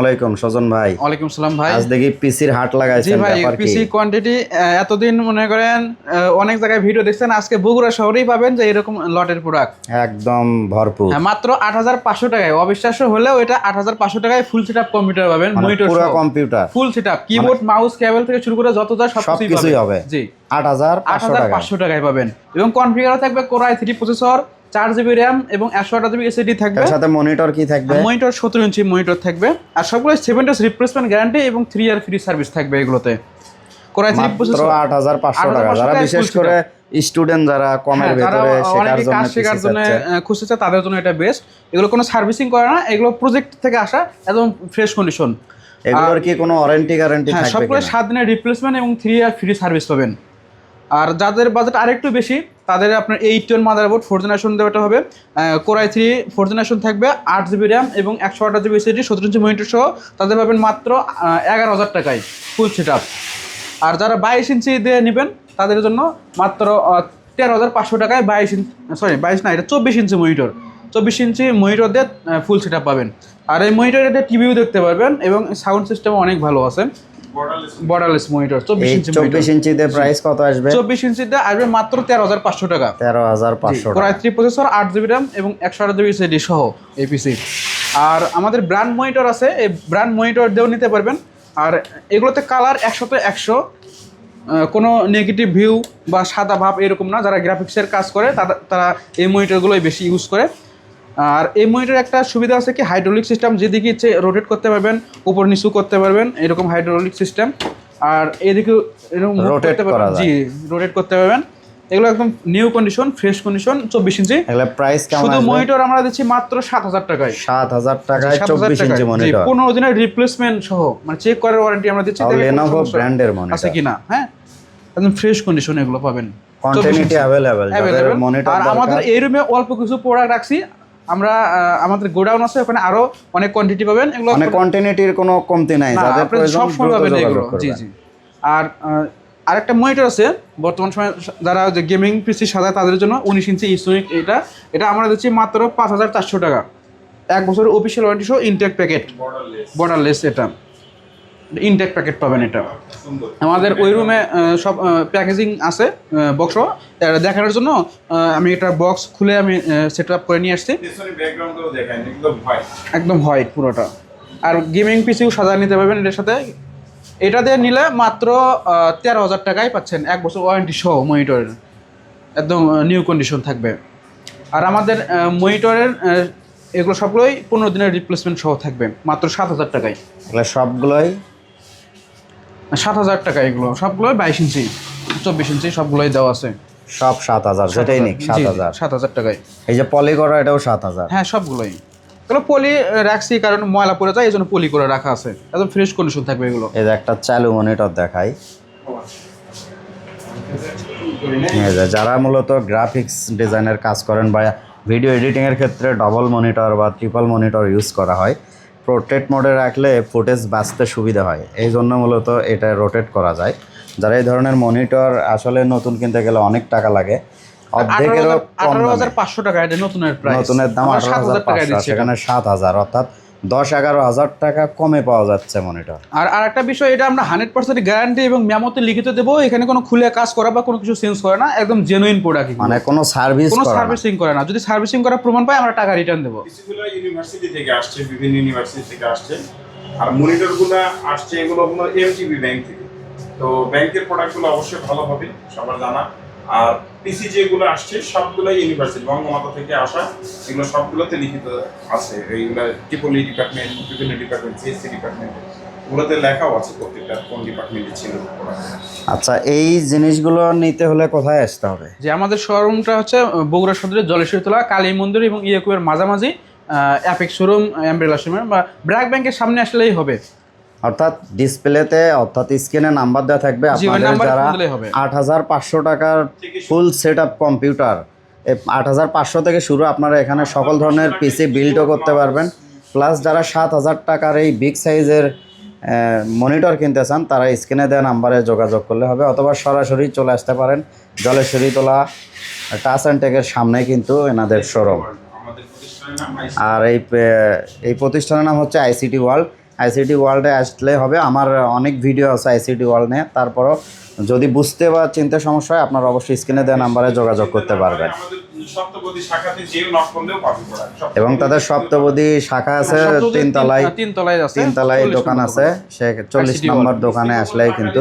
আলাইকুম সজন ভাই। ওয়ালাইকুম সালাম ভাই। আজ দেখি পিসির হাট লাগাইছেন ভাই পিসি কোয়ান্টিটি এতদিন মনে করেন অনেক জায়গায় ভিডিও দেখছেন আজকে বগুড়া শহরেই পাবেন যে এরকম লটের প্রোডাক্ট একদম ভরপুর। মাত্র আট হাজার পাঁচশো টাকায়। অবিশ্বাস্য হলেও এটা আট হাজার পাঁচশো টাকায় ফুল সেট কম্পিউটার পাবেন মানে মনিটর পুরো computer full set keyboard mouse cable থেকে শুরু করে যত যা সব সবকিছুই কিছুই হবে। জি। আট হাজার আট পাঁচশো হাজার টাকা পাঁচশো টাকায় পাবেন। এবং কনফিগারও থাকবে কোরাই থ্রি প্রসেসর চার জিবি র্যাম এবং একশো আট জিবি এসএডি থাকবে। সাথে মনিটর কি থাকবে? মনিটর সতেরো ইঞ্চি মনিটর থাকবে। আর সবগুলো সেভেন ডেজ রিপ্লেসমেন্ট গ্যারান্টি এবং থ্রি ইয়ার ফ্রি সার্ভিস থাকবে এগুলোতে। কোরাই আট হাজার পাঁচশো টাকা। যারা বিশেষ করে স্টুডেন্ট যারা কমের হ্যাঁ, ভেতরে শেখার জন্য কাজ শেখার জন্য খুঁজতেছে তাদের জন্য এটা বেস্ট এগুলো কোনো সার্ভিসিং করে না এগুলো প্রজেক্ট থেকে আসা একদম ফ্রেশ কন্ডিশন এগুলোর কি কোনো ওয়ারেন্টি গ্যারান্টি থাকবে সবগুলো? সাত দিনের রিপ্লেসমেন্ট এবং থ্রি ইয়ার ফ্রি সার্ভিস পাবেন। আর যাদের বাজেট আরেকটু বেশি, তাদের আপনার এইট টোন মাদারবোর্ড ফোর জেনারেশন দেওয়াটা হবে। কোরাই থ্রি ফোর জেনারেশন থাকবে, আট জিবি র্যাম এবং একশো আট জিবি এসএসডি সতেরো ইঞ্চি মনিটর সহ তাদের পাবেন মাত্র এগারো হাজার টাকায় ফুল সেট আর যারা বাইশ ইঞ্চি দিয়ে নেবেন, তাদের জন্য মাত্র তেরো হাজার পাঁচশো টাকায় বাইশ ইঞ্চি সরি বাইশ না, এটা চব্বিশ ইঞ্চি মনিটর চব্বিশ ইঞ্চি মনিটর দিয়ে ফুল সেট পাবেন। আর এই মনিটরে টিভিও দেখতে পারবেন এবং সাউন্ড সিস্টেম অনেক ভালো আছে। বর্ডারলেস মনিটর ইঞ্চি ইঞ্চিতে প্রাইস কত আসবে? ইঞ্চিতে আসবে মাত্র টাকা। কোরাই প্রসেসর জিবি র্যাম এবং একশো জিবি এসএডি সহ এই পিসি আর আমাদের ব্র্যান্ড মনিটর আছে এই ব্র্যান্ড মনিটর দিয়েও নিতে পারবেন। আর এগুলোতে কালার একশোতে একশো আহ, কোনো নেগেটিভ ভিউ বা সাদা ভাব এরকম না। যারা গ্রাফিক্সের কাজ করে তারা তারা এই মনিটরগুলোই বেশি ইউজ করে। আর এই মনিটর একটা সুবিধা আছে কি? হাইড্রোলিক সিস্টেম যেদিকে ইচ্ছে রোটেট করতে পারবেন উপর নিচু করতে পারবেন এরকম হাইড্রোলিক সিস্টেম আর এদিকে এরকম পারবেন। করা জি রোটেট করতে পারবেন। এগুলো একদম নিউ কন্ডিশন ফ্রেশ কন্ডিশন চব্বিশ ইঞ্চি প্রাইস শুধু মনিটর আমরা দিচ্ছি মাত্র সাত হাজার টাকায়। সাত হাজার টাকায় চব্বিশ ইঞ্চি মনিটর পনেরো দিনের রিপ্লেসমেন্ট সহ মানে চেক করার ওয়ারেন্টি আমরা দিচ্ছি। লেনোভো ব্র্যান্ডের আছে কিনা? হ্যাঁ? একদম ফ্রেশ কন্ডিশন এগুলো পাবেন। কন্টিনিউটি যাদের মনিটর আর আমাদের এই রুমে অল্প কিছু প্রোডাক্ট রাখছি। আমরা আমাদের গোডাউন আছে ওখানে আরও অনেক কোয়ান্টিটি পাবেন। এগুলো মানে কন্টিনিউটির কোনো কমতি নাই যাদের প্রয়োজন সব সময় পাবেন এগুলো। জি জি। আর আরেকটা মনিটর আছে বর্তমান সময়ে যারা যে গেমিং পিসি সাজায় তাদের জন্য উনিশ ইঞ্চি ইসোনিক এটা। এটা আমরা দিচ্ছি মাত্র পাঁচ হাজার চারশো টাকা। এক বছরের অফিসিয়াল ওয়ারেন্টি সহ ইনটেক প্যাকেট বর্ডারলেস এটা। ইনটেক প্যাকেট পাবেন এটা। আমাদের ওই রুমে সব প্যাকেজিং আছে বক্স দেখানোর জন্য আমি এটা বক্স খুলে আমি সেট আপ করে নিয়ে আসছি। একদম হোয়াইট পুরোটা। আর গেমিং পিসিও সাজা নিতে পারবেন এটার সাথে। এটা দিয়ে নিলে মাত্র তেরো হাজার টাকাই পাচ্ছেন। এক বছর ওয়ারেন্টি সহ মনিটরের একদম নিউ কন্ডিশন থাকবে। আর আমাদের মনিটরের এগুলো সবগুলোই পনেরো দিনের রিপ্লেসমেন্ট সহ থাকবে। মাত্র সাত হাজার টাকায়। এগুলো সবগুলোই সাত হাজার টাকা এগুলো। সবগুলোই বাইশ ইঞ্চি চব্বিশ ইঞ্চি সবগুলোই দেওয়া আছে। সব সাত হাজার যেটাই নিক সাত হাজার। সাত হাজার টাকায় এই যে পলি করা এটাও সাত হাজার। হ্যাঁ সবগুলোই। এগুলো পলি রাখছি কারণ ময়লা পড়ে যায় এই জন্য পলি করে রাখা আছে। একদম ফ্রেশ কন্ডিশন থাকবে এগুলো। এই যে একটা চালু মনিটর দেখাই। যারা মূলত গ্রাফিক্স ডিজাইনের কাজ করেন বা ভিডিও এডিটিং এর ক্ষেত্রে ডবল মনিটর বা ট্রিপল মনিটর ইউজ করা হয় প্রোটেট মোডে রাখলে ফুটেজ বাঁচতে সুবিধা হয়। এই জন্য মূলত এটা রোটেট করা যায়। যারা এই ধরনের মনিটর আসলে নতুন কিনতে গেলে অনেক টাকা লাগে। অর্ধেকেরও কম হাজার পাঁচশো টাকা নতুনের প্রাইস নতুনের দাম আঠারো হাজার হাজার পাঁচশো সেখানে সাত হাজার অর্থাৎ দশ এগারো হাজার টাকা কমে পাওয়া যাচ্ছে মনিটর। আর আরেকটা বিষয় এটা আমরা হান্ড্রেড পার্সেন্ট গ্যারান্টি এবং মেমোতে লিখিত দেবো। এখানে কোনো খুলে কাজ করা বা কোনো কিছু চেঞ্জ করে না একদম জেনুইন প্রোডাক্ট মানে কোনো সার্ভিস কোনো। সার্ভিসিং করে না। যদি সার্ভিসিং করার প্রমাণ পাই আমরা টাকা রিটার্ন দেবো। ইউনিভার্সিটি থেকে আসছে বিভিন্ন ইউনিভার্সিটি থেকে আসছে। আর মনিটরগুলো আসছে এগুলো হলো এমজিবি ব্যাংক থেকে। তো ব্যাংকের প্রোডাক্টগুলো অবশ্যই ভালো হবে সবার জানা। আর পিসি যেগুলো আসছে সবগুলো ইউনিভার্সিটি বঙ্গমাতা থেকে আসা এগুলো সবগুলোতে লিখিত আছে। এইগুলো টিপলি ডিপার্টমেন্ট বিভিন্ন ডিপার্টমেন্ট সিএসসি ডিপার্টমেন্ট ওগুলোতে লেখাও আছে প্রত্যেকটা কোন ডিপার্টমেন্টে ছিল। আচ্ছা এই জিনিসগুলো নিতে হলে কোথায় আসতে হবে? যে আমাদের শোরুমটা হচ্ছে বগুড়া সদরের জলেশ্বরতলা কালী মন্দির এবং ইয়েকুয়ের মাঝামাঝি অ্যাপেক্স শোরুম অ্যাম্ব্রেলা শোরুম বা ব্র্যাক ব্যাংকের সামনে আসলেই হবে। অর্থাৎ ডিসপ্লেতে অর্থাৎ স্ক্রিনে নাম্বার দেওয়া থাকবে। আপনাদের যারা। আট হাজার পাঁচশো টাকার ফুল সেট আপ কম্পিউটার আট হাজার পাঁচশো থেকে শুরু আপনারা এখানে সকল ধরনের পিসি বিল্ডও করতে পারবেন। প্লাস যারা সাত হাজার টাকার এই বিগ সাইজের মনিটর কিনতে চান তারা স্ক্রিনে দেওয়া নাম্বারে যোগাযোগ করলে হবে অথবা সরাসরি চলে আসতে পারেন জলেশ্বরী তোলা টাচ অ্যান্ড টেকের সামনে কিন্তু এনাদের শোরুম। আর এই এই প্রতিষ্ঠানের নাম হচ্ছে আইসিটি ওয়ার্ল্ড। আইসিটি ওয়ার্ল্ডে আসলে হবে। আমার অনেক ভিডিও আছে আইসিটি ওয়ার্ল্ড নিয়ে তারপরও যদি বুঝতে বা চিনতে সমস্যা হয় আপনার অবশ্যই স্ক্রিনে দেওয়া নাম্বারে যোগাযোগ করতে পারবেন। এবং তাদের সপ্তপদী শাখা আছে তিন- তিনতলায়। তিনতলায় আছে। তিনতলায় 40 দোকান আছে। সে চল্লিশ নম্বর দোকানে আসলেই কিন্তু